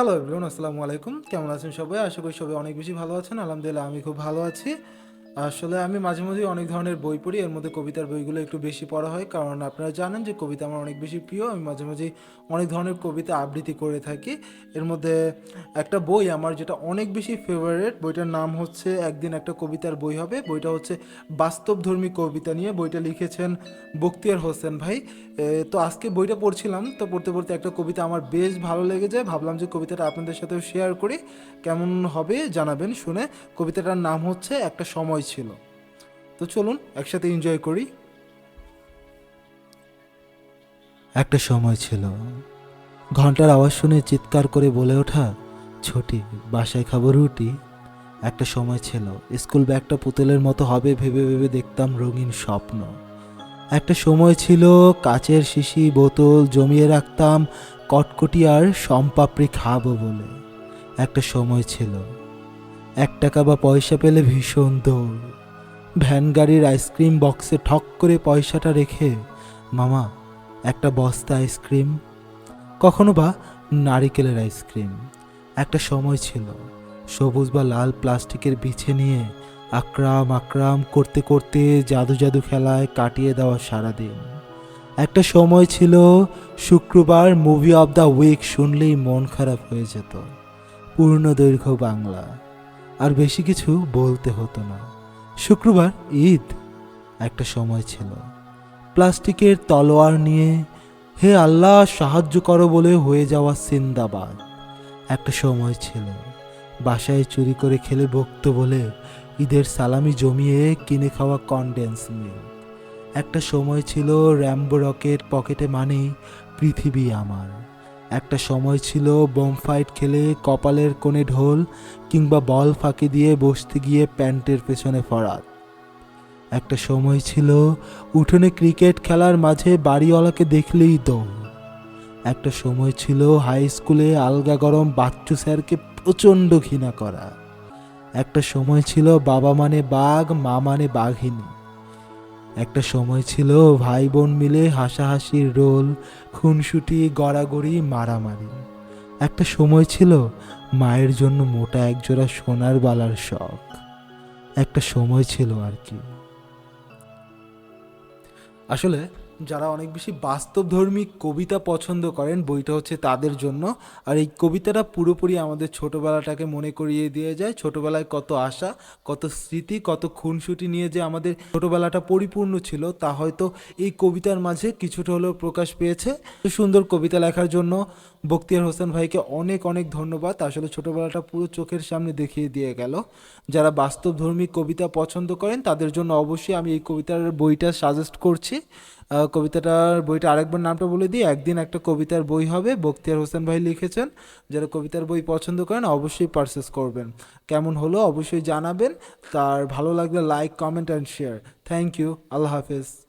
Hello everyone আসসালামু আলাইকুম কেমন আছেন সবাই? আশা করি সবাই অনেক বেশি ভালো আছেন। আলহামদুলিল্লাহ, আমি খুব ভালো আছি। আসলে আমি মাঝে মাঝে অনেক ধরনের বই পড়ি, এর মধ্যে কবিতার বইগুলো একটু বেশি পড়া হয়। কারণ আপনারা জানেন যে কবিতা আমার অনেক বেশি প্রিয়। আমি মাঝে মাঝে অনেক ধরনের কবিতা আবৃত্তি করে থাকি। এর মধ্যে একটা বই আমার যেটা অনেক বেশি ফেভারিট বইটার নাম হচ্ছে একদিন একটা কবিতার বই হবে বইটা হচ্ছে বাস্তবধর্মী কবিতা নিয়ে। বইটা লিখেছেন বক্তিয়ার হোসেন ভাই। তো আজকে বইটা পড়ছিলাম। তো পড়তে পড়তে একটা কবিতা আমার বেশ ভালো লেগে যায়। ভাবলাম যে কবিতাটা আপনাদের সাথেও শেয়ার করি। কেমন হবে জানাবেন শুনে। কবিতাটার নাম হচ্ছে একটা সময় ছিল। তো চলুন একসাথে এনজয় করি। একটা সময় ছিল, ঘণ্টার আওয়াজ শুনে চিৎকার করে বলে ওঠা, ছোটি, বাসায় খাব রুটি? একটা সময় ছিল, স্কুল ব্যাগটা পুতুলের মতো হবে ভেবে ভেবে দেখতাম রঙিন স্বপ্ন। একটা সময় ছিল, কাচের শিশি, বোতল জমিয়ে রাখতাম, কটকটি আর সম্পাপড়ি খাব বলে। একটা সময় ছিল এক টাকা বা পয়সা পেলে ভীষণ দৌড়। ভ্যান গাড়ির আইসক্রিম বক্সে ঠক করে পয়সাটা রেখে, মামা, একটা বস্তা আইসক্রিম? কখনো বা, নারিকেলের আইসক্রিম। একটা সময় ছিল, সবুজ বা লাল প্লাস্টিকের বিছে নিয়ে আকরাম আকরাম করতে করতে জাদু জাদু খেলায় কাটিয়ে দেওয়া সারাদিন। একটা সময় ছিল, শুক্রবার মুভি অব দ্য উইক শুনলেই মন খারাপ হয়ে যেত। পূর্ণ দৈর্ঘ্য বাংলা। আর বেশি কিছু বলতে হতো না। শুক্রবার ঈদ একটা সময় ছিল। প্লাস্টিকের তলোয়ার নিয়ে, হে আল্লাহ, সাহায্য করো বলে হয়ে যাওয়া সিন্দাবাদ। একটা সময় ছিল। বাসায় চুরি করে খেলে বকত বলে, ঈদের সালামি জমিয়ে কিনে খাওয়া কনডেন্স মিল্ক একটা সময় ছিল, র্যাম্বো রকেট পকেটে মানেই পৃথিবী আমার। একটা সময় ছিল বোম ফাইট খেলে কপালের কোণে ঢোল কিংবা বল ফাঁকি দিয়ে বসতে গিয়ে প্যান্টের পেছনে ফরাত একটা সময় ছিল উঠোনে ক্রিকেট খেলার মাঝে বাড়িওয়ালাকে দেখলেই দম। একটা সময় ছিল হাই স্কুলে আলগা গরম বাচ্চু স্যারকে প্রচণ্ড ঘৃণা করা। একটা সময় ছিল বাবা মানে বাঘ, মা মানে বাঘিনী। একটা সময় ছিল ভাই বোন মিলে হাসাহাসির রোল, খুনসুটি, গড়াগড়ি, মারামারি। একটা সময় ছিল মায়ের জন্য মোটা একজোড়া সোনার বালার শখ। একটা সময় ছিল আর কি। আসলে যারা অনেক বেশি বাস্তবধর্মী কবিতা পছন্দ করেন, বইটা হচ্ছে তাদের জন্য। আর এই কবিতাটা পুরোপুরি আমাদের ছোটবেলাটাকে মনে করিয়ে দিয়ে যায়। ছোটবেলায় কত আশা, কত স্মৃতি, কত খুনসুটি নিয়ে যে আমাদের ছোটবেলাটা পরিপূর্ণ ছিল, তা হয়তো এই কবিতার মাঝে কিছুটা হলেও প্রকাশ পেয়েছে। সুন্দর কবিতা লেখার জন্য বক্তিয়ার হোসেন ভাইকে অনেক অনেক ধন্যবাদ। আসলে ছোটবেলাটা পুরো চোখের সামনে দেখিয়ে দিয়ে গেল। যারা বাস্তবধর্মী কবিতা পছন্দ করেন, তাদের জন্য অবশ্যই আমি এই কবিতার বইটা সাজেস্ট করছি। কবিতাটার বইটা আরেকবার নামটা বলে দিই। একদিন একটা কবিতার বই হবে বক্তিয়ার হোসেন ভাই লিখেছেন। যারা কবিতার বই পছন্দ করেন, অবশ্যই পারচেস করবেন। কেমন হলো অবশ্যই জানাবেন। তার ভালো লাগলে like comment and share thank you আল্লাহ হাফেজ।